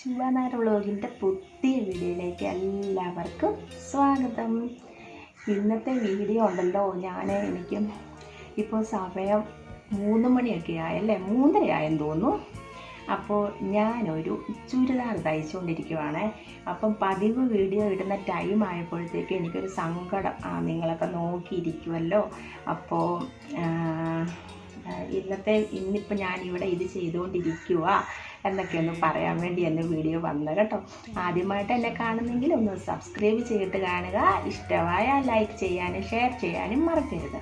ശിവനാര വ്ളോഗിന്റെ പുതിയ വീഡിയോയിലേക്ക് എല്ലാവർക്കും സ്വാഗതം. ഇന്നത്തെ വീഡിയോ ഉണ്ടല്ലോ ഞാൻ എനിക്ക് ഇപ്പോൾ സമയം മൂന്ന് മണിയൊക്കെ ആയല്ലേ മൂന്നരയായെന്ന് തോന്നുന്നു. അപ്പോൾ ഞാനൊരു ചുരിദാർ തയ്ച്ചുകൊണ്ടിരിക്കുവാണ്. അപ്പം പതിവ് വീഡിയോ ഇടുന്ന ടൈം ആയപ്പോഴത്തേക്ക് എനിക്കൊരു സങ്കടം. ആ നിങ്ങളൊക്കെ നോക്കിയിരിക്കുമല്ലോ അപ്പോൾ ഇന്നത്തെ ഇന്നിപ്പോൾ ഞാനിവിടെ ഇത് ചെയ്തുകൊണ്ടിരിക്കുക എന്നൊക്കെ ഒന്ന് പറയാൻ വേണ്ടി എന്റെ വീഡിയോ വന്നത് കേട്ടോ. ആദ്യമായിട്ട് എന്നെ കാണുന്നെങ്കിൽ ഒന്ന് സബ്സ്ക്രൈബ് ചെയ്തിട്ട് കാണുക. ഇഷ്ടമായ ലൈക്ക് ചെയ്യാനും ഷെയർ ചെയ്യാനും മറക്കരുത്.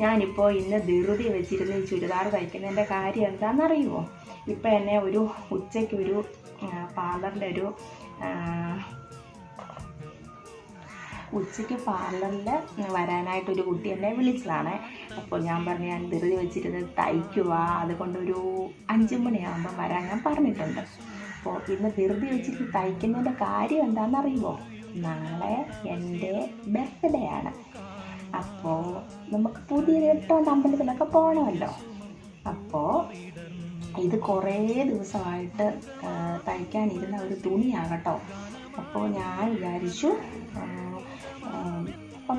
ഞാനിപ്പോൾ ഇന്ന് ധൃതി വെച്ചിരുന്ന ഈ ചുരിദാർ തയ്ക്കുന്നതിന്റെ കാര്യം എന്താണെന്നറിയുമോ? ഇപ്പം എന്നെ ഒരു ഉച്ചയ്ക്ക് ഒരു പാർലറിന്റെ ഒരു ഉച്ചയ്ക്ക് പാർലറിൽ വരാനായിട്ടൊരു കുട്ടി എന്നെ വിളിച്ചതാണ്. അപ്പോൾ ഞാൻ പറഞ്ഞു ഞാൻ ധൃതി വെച്ചിരുന്ന് തയ്ക്കുക അതുകൊണ്ടൊരു അഞ്ച് മണിയാകുമ്പോൾ വരാൻ ഞാൻ പറഞ്ഞിട്ടുണ്ട്. അപ്പോൾ ഇന്ന് ധൃതി വെച്ചിട്ട് തയ്ക്കുന്നതിന്റെ കാര്യം എന്താണെന്ന് അറിയുമോ നാളെ എന്റെ ബർത്ത്ഡേ ആണ്. അപ്പോൾ നമുക്ക് പുതിയ ഇട്ടുകൊണ്ട് അമ്പലത്തിലൊക്കെ പോകണമല്ലോ അപ്പോൾ ഇത് കുറേ ദിവസമായിട്ട് തയ്ക്കാനിരുന്ന ഒരു തുണിയാകട്ടോ അപ്പോൾ ഞാൻ വിചാരിച്ചു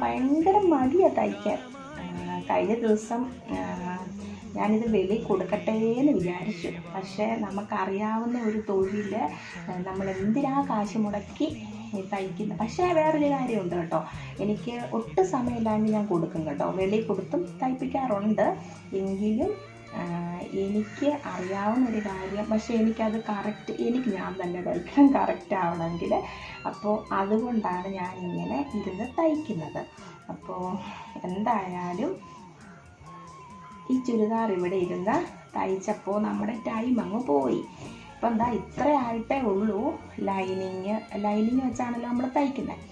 ഭയങ്കര മടിയാണ് തയ്ക്കാൻ കഴിഞ്ഞ ദിവസം ഞാനിത് വെളി കൊടുക്കട്ടെ എന്ന് വിചാരിച്ചു. പക്ഷേ നമുക്കറിയാവുന്ന ഒരു തൊഴിൽ നമ്മൾ എന്തിനാ കാശ് മുടക്കി തയ്ക്കുന്നത്? പക്ഷേ വേറൊരു കാര്യമുണ്ട് കേട്ടോ. എനിക്ക് ഒട്ടും സമയമില്ലാണ്ട് ഞാൻ കൊടുക്കും കേട്ടോ. വെളി കൊടുത്തും തയ്പ്പിക്കാറുണ്ട്. എങ്കിലും എനിക്ക് അറിയാവുന്ന ഒരു കാര്യം പക്ഷേ എനിക്കത് കറക്റ്റ് എനിക്ക് ഞാൻ തന്നെ തയ്ക്കണം കറക്റ്റ് ആവണമെങ്കിൽ അപ്പോൾ അതുകൊണ്ടാണ് ഞാൻ ഇങ്ങനെ ഇരുന്ന് തയ്ക്കുന്നത്. അപ്പോൾ എന്തായാലും ഈ ചുരിദാർ ഇവിടെ ഇരുന്ന് തയ്ച്ചപ്പോൾ നമ്മുടെ ടൈം അങ്ങ് പോയി. ഇപ്പം എന്താ ഇത്ര ആയിട്ടേ ഉള്ളൂ ലൈനിങ് ലൈനിങ് വെച്ചാണല്ലോ നമ്മൾ തയ്ക്കുന്നത്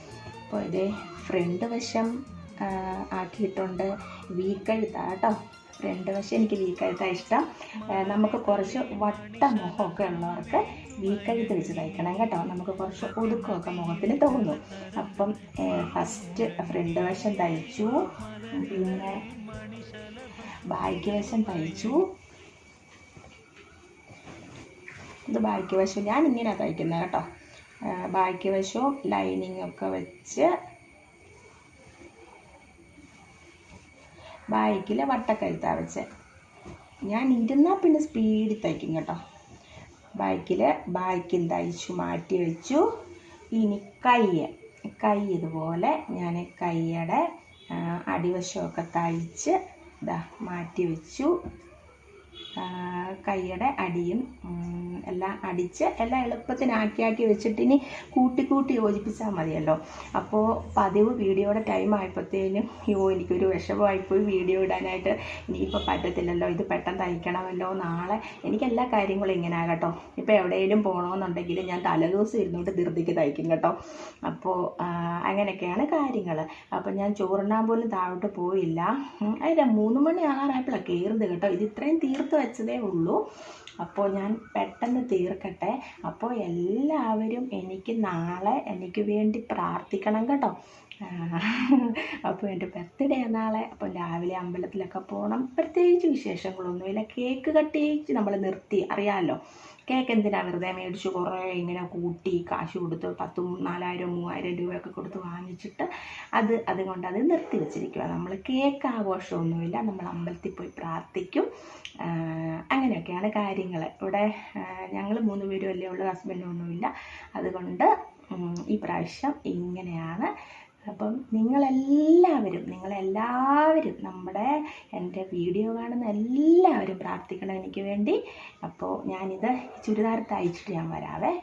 അപ്പോൾ ഇത് ഫ്രണ്ട് വശം ആക്കിയിട്ടുണ്ട്. വീക്കഴുത്താ കേട്ടോ. ഫ്രണ്ട് വശം എനിക്ക് വീക്കഴുത്താണ് ഇഷ്ടം. നമുക്ക് കുറച്ച് വട്ട മുഖമൊക്കെ ഉള്ളവർക്ക് വീക്കഴുത്ത് വെച്ച് തയ്ക്കണം കേട്ടോ. നമുക്ക് കുറച്ച് ഒതുക്കമൊക്കെ മുഖത്തിന് തോന്നും. അപ്പം ഫസ്റ്റ് ഫ്രണ്ട് വശം തയ്ച്ചു. പിന്നെ ബാക്ക് വശം തയ്ച്ചു. ഇത് ബാക്ക് വശം ഞാൻ ഇങ്ങനെ തയ്ക്കുന്നത് കേട്ടോ ബാക്ക് വശവും ലൈനിങ് ഒക്കെ വെച്ച് ബാക്കിൽ വട്ടക്കഴുത്താ വെച്ച്. ഞാൻ ഇരുന്നാൽ പിന്നെ സ്പീഡിൽ തയ്ക്കും കേട്ടോ. ബാക്കിൽ ബാക്കിൽ തയ്ച്ചു മാറ്റി വെച്ചു. ഇനി കൈ കൈ ഇതുപോലെ ഞാൻ കൈയുടെ അടിവശമൊക്കെ തയ്ച്ച് ഇതാ മാറ്റി വെച്ചു. കൈയുടെ അടിയും എല്ലാം അടിച്ച് എല്ലാം എളുപ്പത്തിനാക്കി ആക്കി വെച്ചിട്ട് ഇനി കൂട്ടി കൂട്ടി യോജിപ്പിച്ചാൽ മതിയല്ലോ. അപ്പോൾ പതിവ് വീഡിയോയുടെ ടൈം ആയപ്പോഴത്തേനും യോ എനിക്കൊരു വിഷമമായിപ്പോയി വീഡിയോ ഇടാനായിട്ട്. ഇനിയിപ്പോൾ പറ്റത്തില്ലല്ലോ ഇത് പെട്ടെന്ന് തയ്ക്കണമല്ലോ. നാളെ എനിക്ക് എല്ലാ കാര്യങ്ങളും ഇങ്ങനെ ആകട്ടോ ഇപ്പോൾ എവിടെയെങ്കിലും പോകണമെന്നുണ്ടെങ്കിൽ ഞാൻ തലേദിവസം ഇരുന്നുകൊണ്ട് ധൃതിക്ക് തയ്ക്കും കേട്ടോ. അപ്പോൾ അങ്ങനെയൊക്കെയാണ് കാര്യങ്ങൾ അപ്പോൾ ഞാൻ ചോറുണ്ണാൻ പോലും താഴോട്ട് പോയില്ല. അതിന്റെ മൂന്ന് മണി ആറായപ്പോഴാണ് കയറുന്നത് കേട്ടോ. ഇത് ഇത്രയും തീർത്ത് വെച്ചതേ ഉള്ളൂ. അപ്പോൾ ഞാൻ പെട്ടെന്ന് തീർക്കട്ടെ. അപ്പോൾ എല്ലാവരും എനിക്ക് നാളെ എനിക്ക് വേണ്ടി പ്രാർത്ഥിക്കണം കേട്ടോ. അപ്പോൾ എന്റെ ബർത്ത്ഡേ നാളെ. അപ്പോൾ രാവിലെ അമ്പലത്തിലൊക്കെ പോകണം പ്രത്യേകിച്ച് വിശേഷങ്ങളൊന്നുമില്ല. കേക്ക് കട്ടിച്ച് നമ്മൾ നിർത്തി. അറിയാമല്ലോ കേക്ക് എന്തിനാ വെറുതെ മേടിച്ച് കുറേ ഇങ്ങനെ കൂട്ടി കാശ് കൊടുത്ത് പത്തും നാലായിരം മൂവായിരം രൂപയൊക്കെ കൊടുത്ത് വാങ്ങിച്ചിട്ട് അത് അതുകൊണ്ട് അത് നിർത്തി വെച്ചിരിക്കുക നമ്മൾ കേക്ക് ആഘോഷമൊന്നുമില്ല. നമ്മൾ അമ്പലത്തിൽ പോയി പ്രാർത്ഥിക്കും. അങ്ങനെയൊക്കെയാണ് കാര്യങ്ങൾ ഇവിടെ ഞങ്ങൾ മൂന്ന് പേരും അല്ലേ ഉള്ളൂ ഹസ്ബൻഡൊന്നുമില്ല അതുകൊണ്ട് ഈ പ്രാവശ്യം ഇങ്ങനെയാണ്. അപ്പം നിങ്ങളെല്ലാവരും നിങ്ങളെല്ലാവരും നമ്മുടെ എന്റെ വീഡിയോ കാണുന്ന എല്ലാവരും പ്രാർത്ഥിക്കണം എനിക്ക് വേണ്ടി. അപ്പോൾ ഞാനിത് ചുരിദാർ തയ്ച്ചിട്ട് ഞാൻ വരാവേ.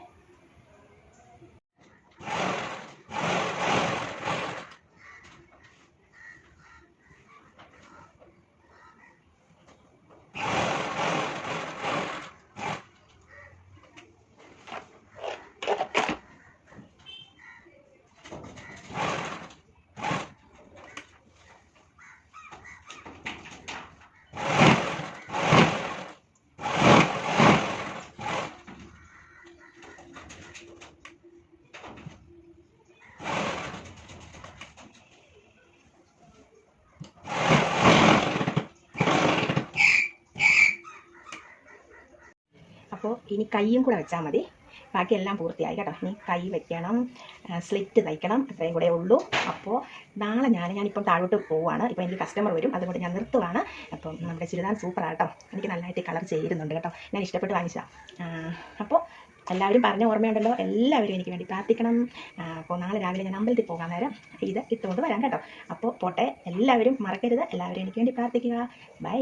അപ്പോൾ ഇനി കൈയും കൂടെ വെച്ചാൽ മതി. ബാക്കിയെല്ലാം പൂർത്തിയായി കേട്ടോ. ഇനി കൈ വെക്കണം. സ്ലിറ്റ് തയ്ക്കണം. അത്രയും കൂടെ ഉള്ളൂ. അപ്പോൾ നാളെ ഞാൻ ഞാനിപ്പം താഴോട്ട് പോവുകയാണ് ഇപ്പോൾ എനിക്ക് കസ്റ്റമർ വരും. അതുകൊണ്ട് ഞാൻ നിർത്തുവാണ്. അപ്പം നമ്മുടെ ചുരിദാർ സൂപ്പറാട്ടോ എനിക്ക് നല്ലതായിട്ട് കളർ ചേരുന്നുണ്ട് കേട്ടോ. ഞാൻ ഇഷ്ടപ്പെട്ട് വാങ്ങിച്ചതാണ് അപ്പോൾ എല്ലാവരും പറഞ്ഞ ഓർമ്മയുണ്ടല്ലോ. എല്ലാവരും എനിക്ക് വേണ്ടി പ്രാർത്ഥിക്കണം. അപ്പോൾ നാളെ രാവിലെ ഞാൻ അമ്പലത്തിൽ പോകാൻ നേരം ഇത് ഇട്ടുകൊണ്ട് വരാം കേട്ടോ. അപ്പോൾ പോട്ടെ. എല്ലാവരും മറക്കരുത്. എല്ലാവരും എനിക്ക് വേണ്ടി പ്രാർത്ഥിക്കുക. ബൈ.